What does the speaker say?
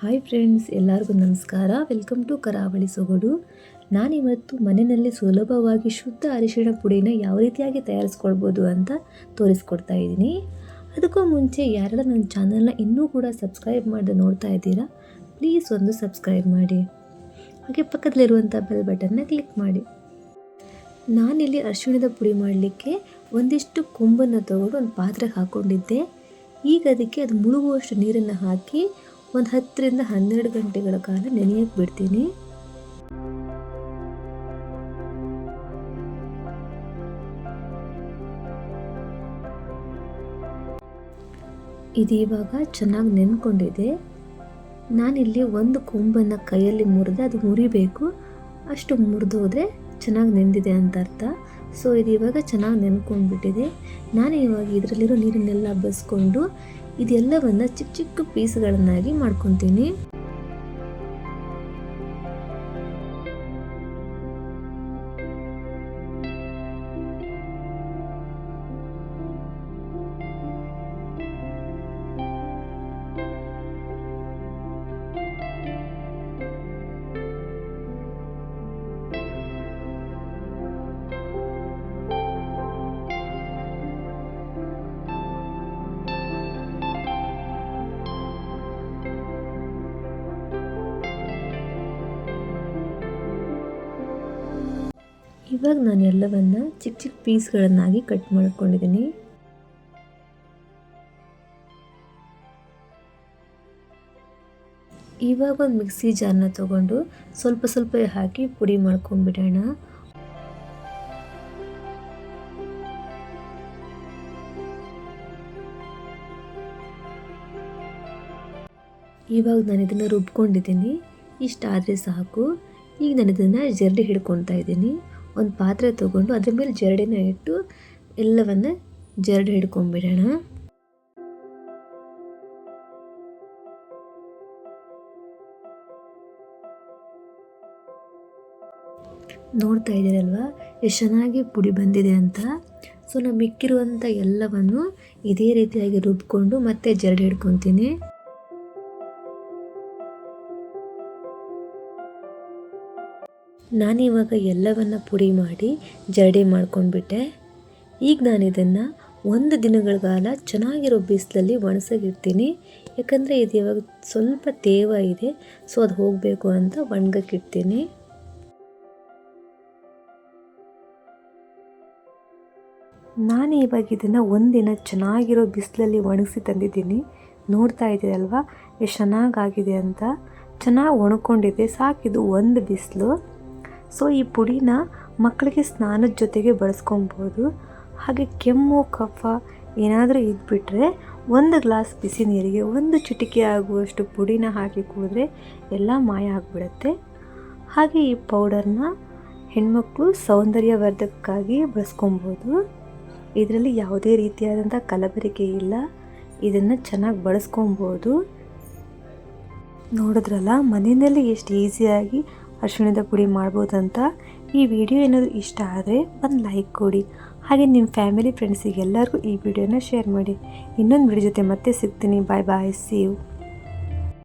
Hi friends ಎಲ್ಲರಿಗೂ ನಮಸ್ಕಾರ. Welcome to ಕರಾವಳಿ ಸೊಗಡು. ನಾನಿವತ್ತು ಮನೆಯಲ್ಲಿ ಸುಲಭವಾಗಿ ಶುದ್ಧ ಅರಿಶಿಣ ಪುಡಿನ ಯಾವ ರೀತಿಯಾಗಿ ತಯಾರಿಸ್ಕೊಳ್ಬೋದು ಅಂತ ತೋರಿಸ್ಕೊಡ್ತಾ ಇದ್ದೀನಿ. ಅದಕ್ಕೂ ಮುಂಚೆ ಯಾರೆಲ್ಲ ನನ್ನ ಚಾನಲ್ನ ಇನ್ನೂ ಕೂಡ ಸಬ್ಸ್ಕ್ರೈಬ್ ಮಾಡದೆ ನೋಡ್ತಾ ಇದ್ದೀರಾ ಪ್ಲೀಸ್ ಒಂದು ಸಬ್ಸ್ಕ್ರೈಬ್ ಮಾಡಿ. ಹಾಗೆ ಪಕ್ಕದಲ್ಲಿರುವಂಥ ಬೆಲ್ ಬಟನ್ನ ಕ್ಲಿಕ್ ಮಾಡಿ. ನಾನಿಲ್ಲಿ ಅರಿಶಿಣದ ಪುಡಿ ಮಾಡಲಿಕ್ಕೆ ಒಂದಿಷ್ಟು ಕೊಂಬನ್ನು ತಗೊಂಡು ಒಂದು ಪಾತ್ರೆಗೆ ಹಾಕ್ಕೊಂಡಿದ್ದೆ. ಈಗ ಅದಕ್ಕೆ ಅದು ಮುಳುಗುವಷ್ಟು ನೀರನ್ನು ಹಾಕಿ ಒಂದು ಹತ್ತರಿಂದ ಹನ್ನೆರಡು ಗಂಟೆಗಳ ಕಾಲ ನೆನೆಯಕ್ಕೆ ಬಿಡ್ತೀನಿ. ಇದು ಇವಾಗ ಚೆನ್ನಾಗಿ ನೆನ್ಕೊಂಡಿದೆ. ನಾನಿಲ್ಲಿ ಒಂದು ಕೊಂಬನ್ನು ಕೈಯಲ್ಲಿ ಮುರಿದೆ ಅದು ಮುರಿಬೇಕು. ಅಷ್ಟು ಮುರಿದೋದ್ರೆ ಚೆನ್ನಾಗಿ ನೆಂದಿದೆ ಅಂತ ಅರ್ಥ. ಸೊ ಇದು ಇವಾಗ ಚೆನ್ನಾಗಿ ನೆನ್ಕೊಂಡ್ಬಿಟ್ಟಿದೆ. ನಾನು ಇವಾಗ ಇದರಲ್ಲಿರೋ ನೀರನ್ನೆಲ್ಲ ಬಸ್ಕೊಂಡು ಇದೆಲ್ಲವನ್ನು ಚಿಕ್ಕ ಚಿಕ್ಕ ಪೀಸ್ಗಳನ್ನಾಗಿ ಮಾಡ್ಕೊತೀನಿ. ಇವಾಗ ನಾನು ಎಲ್ಲವನ್ನು ಚಿಕ್ಕ ಚಿಕ್ಕ ಪೀಸ್ಗಳನ್ನಾಗಿ ಕಟ್ ಮಾಡ್ಕೊಂಡಿದ್ದೀನಿ. ಇವಾಗ ಒಂದು ಮಿಕ್ಸಿ ಜಾರ್ನ ತಗೊಂಡು ಸ್ವಲ್ಪ ಸ್ವಲ್ಪ ಹಾಕಿ ಪುಡಿ ಮಾಡ್ಕೊಂಡ್ಬಿಡೋಣ. ಇವಾಗ ನಾನು ಇದನ್ನು ರುಬ್ಕೊಂಡಿದ್ದೀನಿ. ಇಷ್ಟಾದರೆ ಸಾಕು. ಈಗ ನಾನು ಇದನ್ನು ಜರಡಿ ಹಿಡ್ಕೊತಾ ಇದ್ದೀನಿ. ಒಂದು ಪಾತ್ರೆ ತೊಗೊಂಡು ಅದ್ರ ಮೇಲೆ ಜರಡಿನ ಇಟ್ಟು ಎಲ್ಲವನ್ನು ಜರಡಿ ಹಿಡ್ಕೊಂಡ್ಬಿಡೋಣ ನೋಡ್ತಾ ಇದ್ದೀರಲ್ವ? ಎಷ್ಟು ಚೆನ್ನಾಗಿ ಪುಡಿ ಬಂದಿದೆ ಅಂತ. ಸೊ ನಾನು ಮಿಕ್ಕಿರುವಂಥ ಎಲ್ಲವನ್ನು ಇದೇ ರೀತಿಯಾಗಿ ರುಬ್ಕೊಂಡು ಮತ್ತೆ ಜರಡಿ ಹಿಡ್ಕೊತೀನಿ. ನಾನಿವಾಗ ಎಲ್ಲವನ್ನು ಪುಡಿ ಮಾಡಿ ಜರಡಿ ಮಾಡ್ಕೊಂಡ್ಬಿಟ್ಟೆ. ಈಗ ನಾನು ಇದನ್ನು ಒಂದು ದಿನಗಳ ಕಾಲ ಚೆನ್ನಾಗಿರೋ ಬಿಸಿಲಲ್ಲಿ ಒಣಸಗಿಡ್ತೀನಿ ಯಾಕಂದರೆ ಇದು ಇವಾಗ ಸ್ವಲ್ಪ ತೇವ ಇದೆ, ಸೊ ಅದು ಹೋಗಬೇಕು ಅಂತ ಒಣಗಕ್ಕಿಡ್ತೀನಿ ನಾನು ಇವಾಗ ಇದನ್ನು ಒಂದಿನ ಚೆನ್ನಾಗಿರೋ ಬಿಸಿಲಲ್ಲಿ ಒಣಗಿಸಿ ತಂದಿದ್ದೀನಿ. ನೋಡ್ತಾ ಇದ್ದೀರಲ್ವ ಎಷ್ಟು ಚೆನ್ನಾಗಾಗಿದೆ ಅಂತ. ಚೆನ್ನಾಗಿ ಒಣಕೊಂಡಿದೆ ಸಾಕಿದು ಒಂದು ಬಿಸಿಲು. ಸೊ ಈ ಪುಡಿನ ಮಕ್ಕಳಿಗೆ ಸ್ನಾನದ ಜೊತೆಗೆ ಬಳಸ್ಕೊಬೋದು. ಹಾಗೆ ಕೆಮ್ಮು, ಕಫ ಏನಾದರೂ ಇದ್ಬಿಟ್ರೆ ಒಂದು ಗ್ಲಾಸ್ ಬಿಸಿ ನೀರಿಗೆ ಒಂದು ಚಿಟಿಕೆ ಆಗುವಷ್ಟು ಪುಡಿನ ಹಾಕಿ ಕುಡಿದ್ರೆ ಎಲ್ಲ ಮಾಯ ಆಗಿಬಿಡುತ್ತೆ. ಹಾಗೆ ಈ ಪೌಡರ್ನ ಹೆಣ್ಮಕ್ಳು ಸೌಂದರ್ಯವರ್ಧಕಕ್ಕಾಗಿ ಬಳಸ್ಕೊಬೋದು. ಇದರಲ್ಲಿ ಯಾವುದೇ ರೀತಿಯಾದಂಥ ಕಲಬೆರಿಕೆ ಇಲ್ಲ. ಇದನ್ನು ಚೆನ್ನಾಗಿ ಬಳಸ್ಕೊಬೋದು. ನೋಡಿದ್ರಲ್ಲ, ಮನೆಯಲ್ಲಿ ಎಷ್ಟು ಈಸಿಯಾಗಿ ಅರಿಶಿಣದ ಪುಡಿ ಮಾಡ್ಬೋದಂತ ಈ ವಿಡಿಯೋ ಏನಾದರೂ ಇಷ್ಟ ಆದರೆ ಒಂದು ಲೈಕ್ ಕೊಡಿ. ಹಾಗೆ ನಿಮ್ಮ ಫ್ಯಾಮಿಲಿ ಫ್ರೆಂಡ್ಸಿಗೆ ಎಲ್ಲರಿಗೂ ಈ ವಿಡಿಯೋನ ಶೇರ್ ಮಾಡಿ. ಇನ್ನೊಂದು ವಿಡಿಯೋ ಜೊತೆ ಮತ್ತೆ ಸಿಗ್ತೀನಿ. ಬಾಯ್ ಬಾಯ್ ಸಿ ಯು